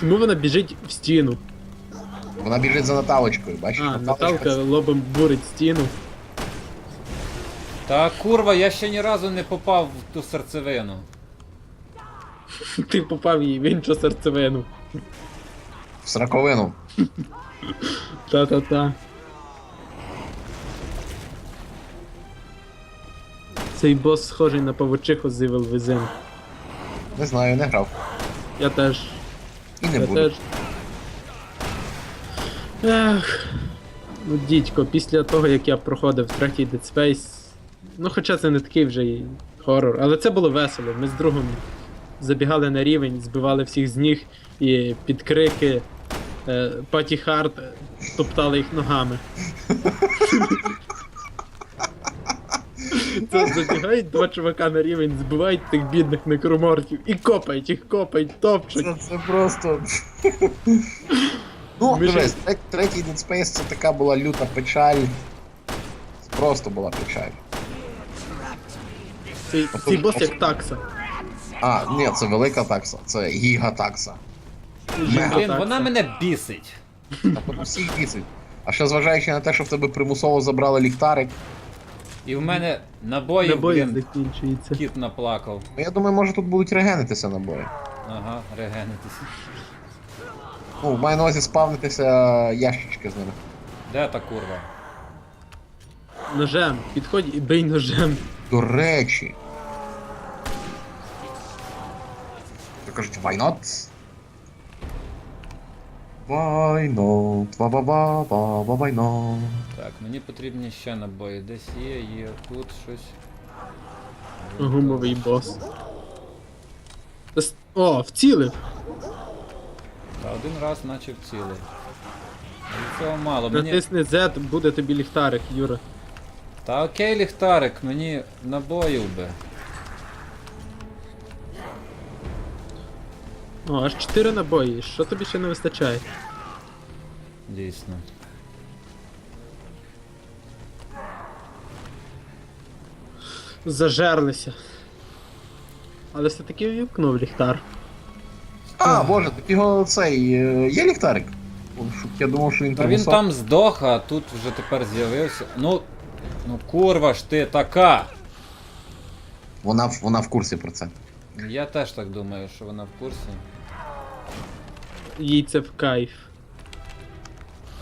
Чому вона біжить в стіну? Вона біжить за Наталочкою, бачиш? А, Наталка лобом бурить стіну. Та курва, я ще ні разу не попав в ту серцевину. Ти попав їй в іншу серцевину. в сраковину. Та-та-та. Цей бос схожий на павучиху з Evil Within. Не знаю, не грав. Я теж. І не Я буду. Ех. Ну, дідько, після того, як я проходив третій Dead Space. Ну, хоча це не такий вже хорор, але це було весело. Ми з другом забігали на рівень, збивали всіх з ніг і під крики Паті е, топтали їх ногами. Це забігають два чувака на рівень, збивають тих бідних некромортів і копають їх, копають, топчуть. Це, це просто. ну, дивись, трет- третій Dead Space це така була люта печаль. Це просто була печаль. Цей, цей бос як такса. А, ні, це велика такса, це гіга такса. Блін, вона мене бісить. Та потім всіх бісить. А ще зважаючи на те, що в тебе примусово забрали ліхтарик, І в мене набої, Набої блін, закінчується. кіт наплакав. ну я думаю, може тут будуть регенитися набої. Ага, регенитися. Ну, маю на увазі спавнитися ящички з ними. Де та курва? Ножем, підходь і бий ножем. До речі. То кажуть, why not? Why not? Ва-ва-ва-ва-ва. Так, мені потрібні ще набої. Десь є, є, тут щось. Гумовий бос. О, вцілив! Та один раз наче вцілий. Але цього мало. Мені... Натисни Z, буде тобі ліхтарик, Юра. Та окей, ліхтарик, мені набоїв би. О, аж 4 набої. Що тобі ще не вистачає? Дійсно. Зажерлися. Але все-таки ввімкнув ліхтар. А, боже, так його цей. е, Є ліхтарик? Я думав, що він Та він примусов. там здох, а тут вже тепер з'явився. Ну. Ну курва ж ти така! Вона, в- вона в курсі про це. Я теж так думаю, що вона в курсі. Їй це в кайф.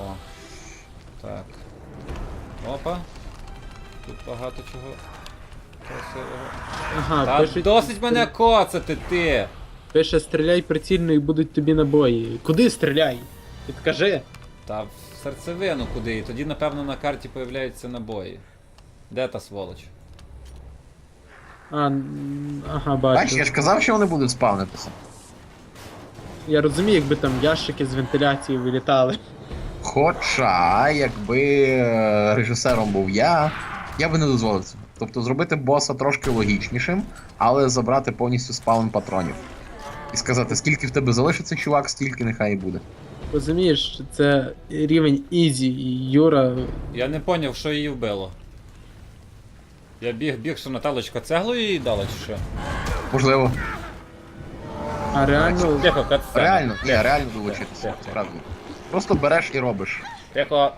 О. Так. Опа. Тут багато чого. красивого. Ага, Та пише, досить мене коцати ти! пише стріляй прицільно і будуть тобі набої. Куди стріляй? Підкажи. Та в серцевину куди, і тоді, напевно, на карті появляються набої. Де та сволоч? А, м, ага, Бачиш, бачу. я ж казав, що вони будуть спавнитися. Я розумію, якби там ящики з вентиляції вилітали. Хоча, якби е, режисером був я, я би не дозволив цього. Тобто зробити боса трошки логічнішим, але забрати повністю спаун патронів. І сказати, скільки в тебе залишиться, чувак, стільки нехай і буде. Розумієш, це рівень Ізі, і Юра. Я не поняв, що її вбило. Я біг, біг, що Наталочка цеглою їй дала чи що? Можливо, А реально. Тихо, катсцена. реально, не, реально долучитися, справді. Просто береш і робиш. Тихо.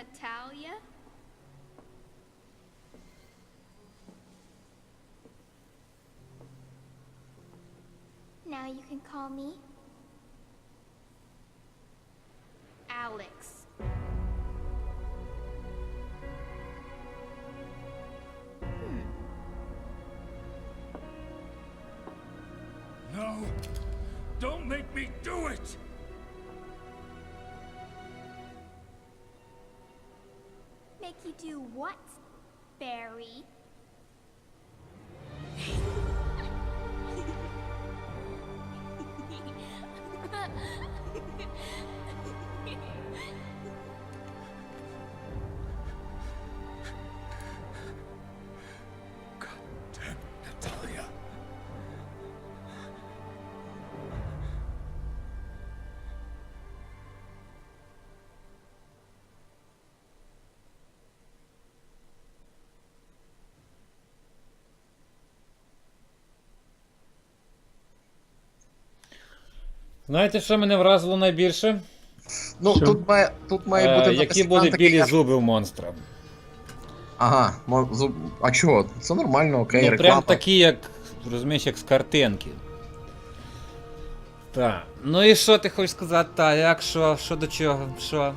Natalia? Now you can call me Alex. Do what, Barry? Знаєте, що мене вразило найбільше? Ну, Що? тут має, тут має Е, бути які написано такий, білі я- зуби у монстра. Ага, мо- зуб- а чого? Це нормально, окей, ну, реклама. прям такі, як, розумієш, як з картинки. Так. Ну і що ти хочеш сказати, та, як, що, що до чого, що?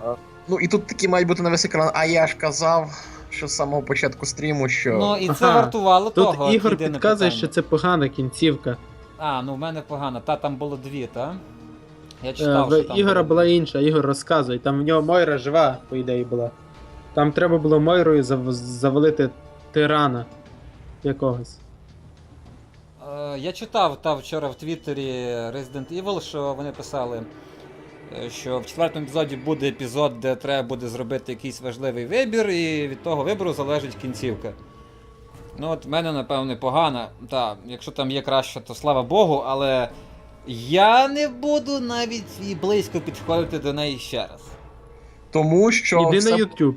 Ну і тут такі мають бути на весь екран. А я ж казав, що з самого початку стріму, що. Ну і це Ага. вартувало Тут того. Ігор єдине підказує, питання. що це погана кінцівка. А, ну в мене погано. Та там було дві, та? Я Е, читав, що там Ігора було. була інша, Ігор розказує. Там в нього Мойра жива, по ідеї, була. Там треба було Мойрою зав- завалити тирана якогось. Е, Я читав та вчора в Твіттері Resident Evil, що вони писали, е, що в четвертому епізоді буде епізод, де треба буде зробити якийсь важливий вибір, і від того вибору залежить кінцівка. Ну от в мене, напевне, погана. Та, якщо там є краще, то слава Богу, але я не буду навіть і близько підходити до неї ще раз. Тому що. Іди все- на YouTube.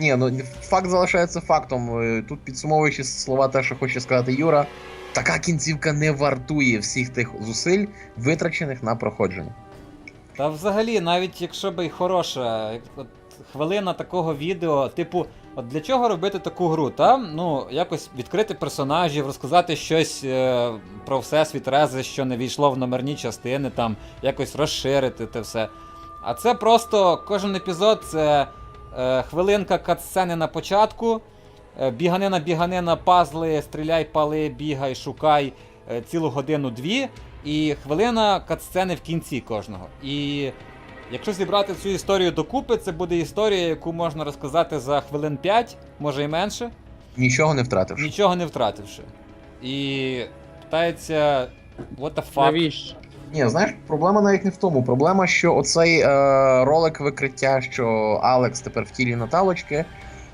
Ні, ну факт залишається фактом. Е, Тут підсумовуючи слова, те, що хоче сказати Юра, така кінцівка не вартує всіх тих зусиль, витрачених на проходження. Та взагалі, навіть якщо би й хороша, як от хвилина такого відео, типу, от для чого робити таку гру? Та? Ну, якось відкрити персонажів, розказати щось е, про всесвіт Рези, що не війшло в номерні частини, там, якось розширити те все. А це просто кожен епізод це е, хвилинка катсцени на початку, е, біганина, біганина, пазли, стріляй, пали, бігай, шукай е, цілу годину-дві. І хвилина катсцени в кінці кожного. І якщо зібрати цю історію докупи, це буде історія, яку можна розказати за хвилин 5, може і менше, Нічого не втративши. нічого не втративши. І питається, what the fuck? Навіщо? Ні, знаєш, проблема навіть не в тому. Проблема, що оцей е, ролик викриття, що Алекс тепер в тілі Наталочки,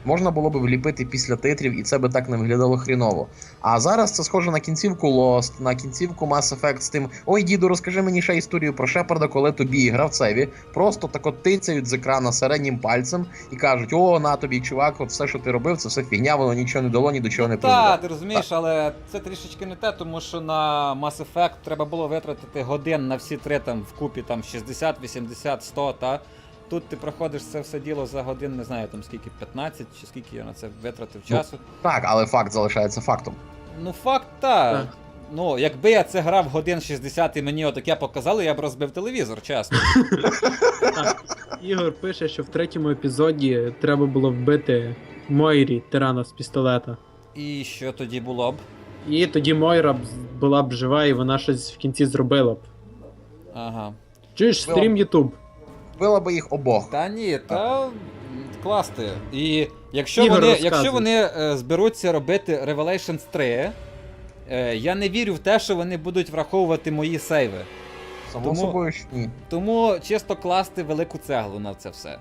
можна було б вліпити після титрів, і це би так не виглядало хріново. А зараз це схоже на кінцівку Lost, на кінцівку Mass Effect з тим: Ой, діду, розкажи мені ще історію про Шепарда, коли тобі гравцеві просто тако тицяють з екрана середнім пальцем і кажуть: О, на тобі, чувак, от все, що ти робив, це все фігня, воно нічого не дало, ні до чого не призвело. Так, ти розумієш, але це трішечки не те, тому що на Mass Effect треба було витратити годин на всі три там вкупі там 60, 80, 100, та. Тут ти проходиш це все діло за годин, не знаю там скільки, 15 чи скільки я на це витратив Ну, часу. Так, але факт залишається фактом. Ну, факт та. Так. Ну, якби я це грав годин 60 і мені отаке показали, я б розбив телевізор, чесно. Ігор пише, що в третьому епізоді треба було вбити Мойрі тирана з пістолета. І що тоді було б? І тоді Мойра б була б жива, і вона щось в кінці зробила б. Ага. Чуєш стрім Ютуб? Вбила би їх обох. Та ні, та м, клас ти. І якщо Ігор, вони, розказуй. якщо вони е, зберуться робити Revelations 3, е, я не вірю в те, що вони будуть враховувати мої сейви. Само Тому- собою ж ні. Тому чисто класти велику цеглу на це все.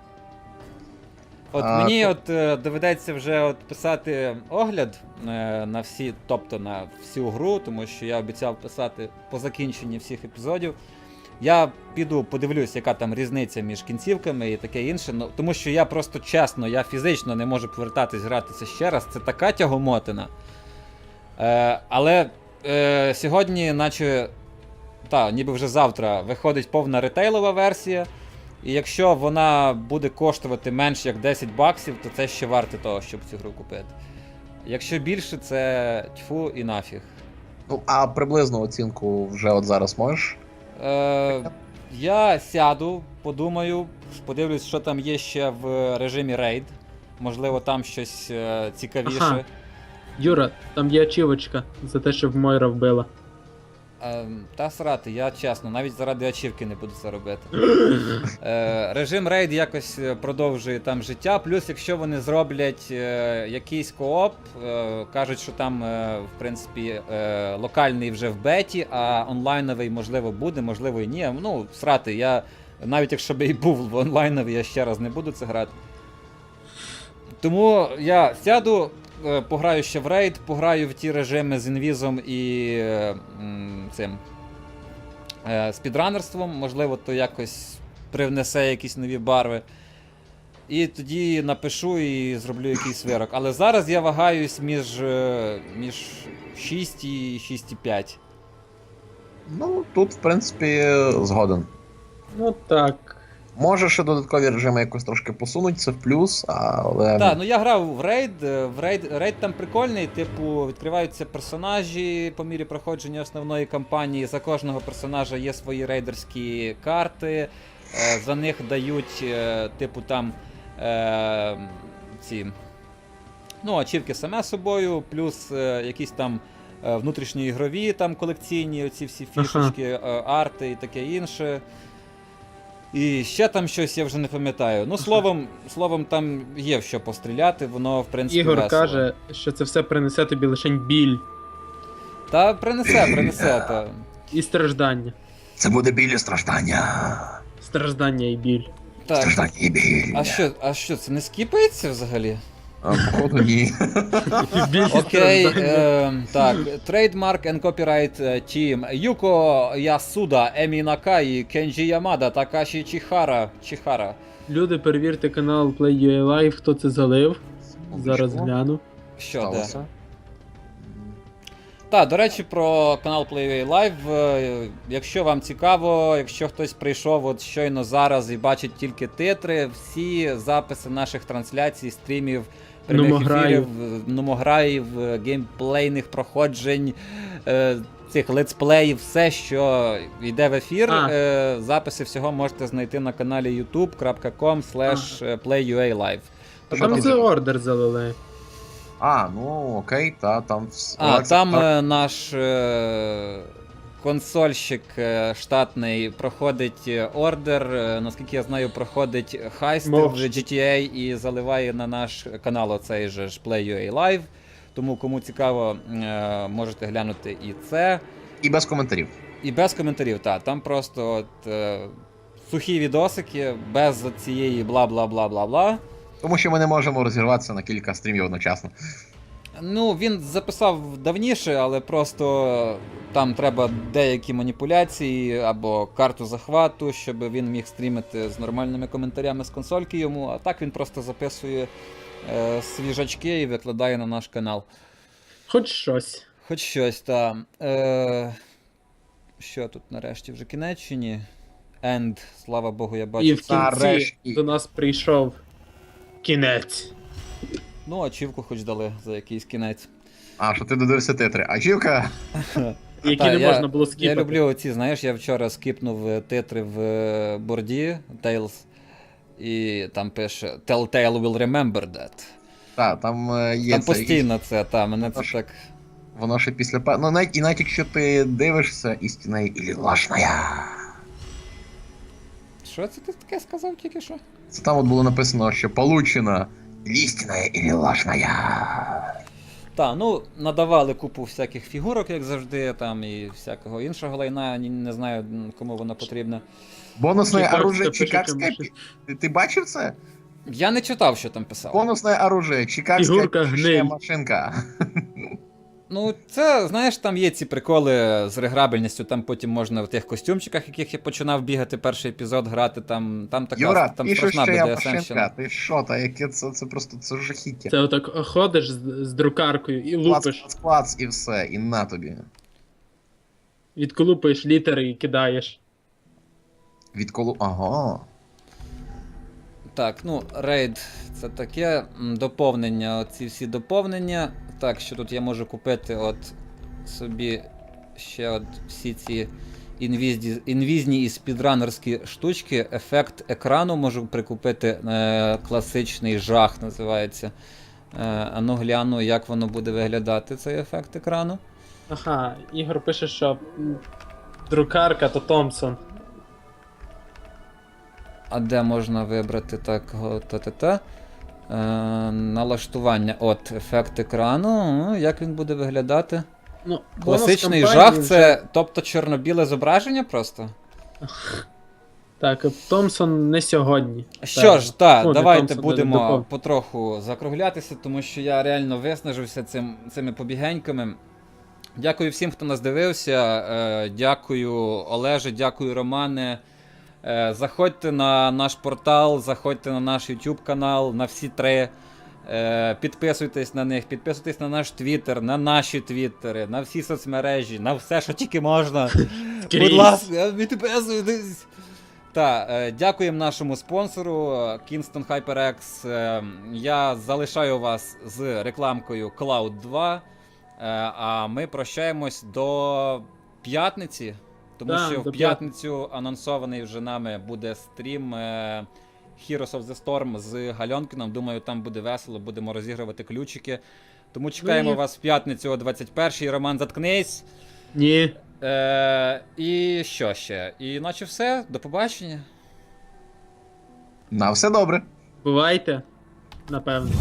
От А, мені то- от е, доведеться вже от писати огляд е, на всі, тобто на всю гру, тому що я обіцяв писати по закінченні всіх епізодів. Я піду подивлюсь, яка там різниця між кінцівками і таке інше. Ну, тому що я просто чесно, я фізично не можу повертатись грати це ще раз. Це така тягомотина. Е, але е, сьогодні, наче та, ніби вже завтра виходить повна ретейлова версія. І якщо вона буде коштувати менш як 10 баксів, то це ще варте того, щоб цю гру купити. Якщо більше, це тьфу і нафіг. Ну, а приблизну оцінку вже от зараз можеш? Е, я сяду, подумаю, подивлюсь, що там є ще в режимі рейд. Можливо, там щось е, цікавіше. Ага. Юра, там є ачівочка за те, щоб Мойра вбила. Ем, та срати, я чесно, навіть заради ачівки не буду це робити. Е, режим рейд якось е, продовжує там життя. Плюс, якщо вони зроблять е, якийсь кооп, е, кажуть, що там, е, в принципі, е, локальний вже в беті, а онлайновий можливо буде, можливо і ні. Ну, срати, я навіть якщо б і був в онлайновий, я ще раз не буду це грати. Тому я сяду, е, пограю ще в рейд, пограю в ті режими з інвізом і е, цим е, спідранерством, можливо, то якось привнесе якісь нові барви. І тоді напишу і зроблю якийсь вирок. Але зараз я вагаюсь між, е, між 6 і 6,5. Ну, тут, в принципі, згоден. Ну так. Може ще додаткові режими якось трошки посунуть, це в плюс, але. Так, ну я грав в рейд. е, В рейд, рейд там прикольний, типу, відкриваються персонажі по мірі проходження основної кампанії. За кожного персонажа є свої рейдерські карти. е, За них дають, е, типу, там е, ці. Ну, ачівки саме собою, плюс е, якісь там е, внутрішньоігрові там колекційні, оці всі Ага. фішечки, е, арти і таке інше. І ще там щось я вже не пам'ятаю. Ну, словом, словом, там є в що постріляти, воно, в принципі, Ігор весело. каже, що це все принесе тобі лише біль Та принесе, принесе. Та. і страждання. Це буде біль і страждання. Страждання і біль. Так. Страждання і біль. А що, а що, це не скіпається взагалі? А, походу, ні. Окей, е, так. Trademark and Copyright е, Team. Юко Ясуда, Емі Накаї, Кенджі Ямада, Такаші Чіхара. Чіхара. Люди, перевірте канал Play Live, хто це залив. Зараз гляну. Що де? Сталося. Так, до речі, про канал PlayWay Live. е, Якщо вам цікаво, якщо хтось прийшов от щойно зараз і бачить тільки титри, всі записи наших трансляцій, стрімів, прямих Номограїв. ефірів, е, номограїв, е, геймплейних проходжень, е, цих летсплеїв, все, що йде в ефір, А. е, записи всього можете знайти на каналі youtube.com playualive. А там там? це ордер залили. А, ну окей, та там. вс- А, Олекса- там е, наш е, консольщик е, штатний проходить е, ордер. е, Наскільки я знаю, проходить хайст Мовш. в GTA і заливає на наш канал оцей же ж Play.ua Live. Тому кому цікаво, е, можете глянути і це. І без коментарів. І без коментарів, так. Там просто от, е, сухі відосики, без цієї бла-бла-бла-бла-бла. Тому що ми не можемо розірватися на кілька стрімів одночасно. Ну, він записав давніше, але просто там треба деякі маніпуляції або карту захвату, щоб він міг стрімити з нормальними коментарями з консольки йому, а так він просто записує е, свіжачки і викладає на наш канал. Хоч щось. Хоч щось там. Е, що тут нарешті вже кінець чи? Енд, слава Богу, я бачу. І в кінці Нарешті. до нас прийшов кінець. Ну, ачівку хоч дали за якийсь кінець. А, що ти додивився титри. А жівка? Які Та, не я- можна було скіпати. Я люблю оці, знаєш, я вчора скіпнув е, титри в е, борді Tales, і там пише Telltale will remember that. Та, там е, є Там це. постійно це, та, мене це Тож- так. Воно ще після пе- Ну, навіть і навіть якщо ти дивишся, істина і лажная. Що це ти таке сказав тільки що? Це там от було написано, що получена істина і лажная. Та, ну, надавали купу всяких фігурок, як завжди, там і всякого іншого лайна, не знаю, кому воно потрібно. Бонусне оружие Чикагське. Ти, ти бачив це? Я не читав, що там писав. Бонусне оружие Чикагська Фігурка гниль. машинка. Ну, це, знаєш, там є ці приколи з реграбельністю, там потім можна в тих костюмчиках, яких я починав бігати перший епізод грати, там, там така Юра, там страшна BDSM-щина. машинка. Ти що, та яке це, це просто це жахіття. Це отак ходиш з, з друкаркою і Клац, лупиш. клац, клац, і все, і на тобі. Відколупуєш літери і кидаєш. Відколу. Ага. Так, ну, рейд це таке доповнення. Ці всі доповнення. Так, що тут я можу купити от собі ще от всі ці інвізді, інвізні і спідранерські штучки. Ефект екрану можу прикупити. Е, класичний жах називається. Е, а ну гляну, як воно буде виглядати, цей ефект екрану. Ага, Ігор пише, що друкарка то Томпсон. А де можна вибрати так та-та-та? Е, налаштування. От, ефект екрану. Ну, Як він буде виглядати? Ну, Класичний жах це, тобто чорно-біле зображення просто? Так, Томпсон не сьогодні. Що ж, так, Ну, давайте Томпсон, будемо потроху закруглятися, тому що я реально виснажився цим, цими побігеньками. Дякую всім, хто нас дивився. Е, дякую, Олеже, дякую, Романе. Е, заходьте на наш портал, заходьте на наш YouTube канал, на всі три. Е, підписуйтесь на них, підписуйтесь на наш твіттер, на наші твіттери, на всі соцмережі, на все, що тільки можна. Будь ласка, підписуйтесь. Так, е, дякуємо нашому спонсору е, Kingston HyperX. Е, Я залишаю вас з рекламкою Cloud 2. е, А ми прощаємось до п'ятниці. Тому Да, що в п'ятницю анонсований вже нами буде стрім е, Heroes of the Storm з Гальонкіном. Думаю, там буде весело, будемо розігрувати ключики. Тому чекаємо Ні. вас в п'ятницю о 21-й. Роман, заткнись. Ні. Е, і що ще? І наче все. До побачення. На все добре. Бувайте. Напевно.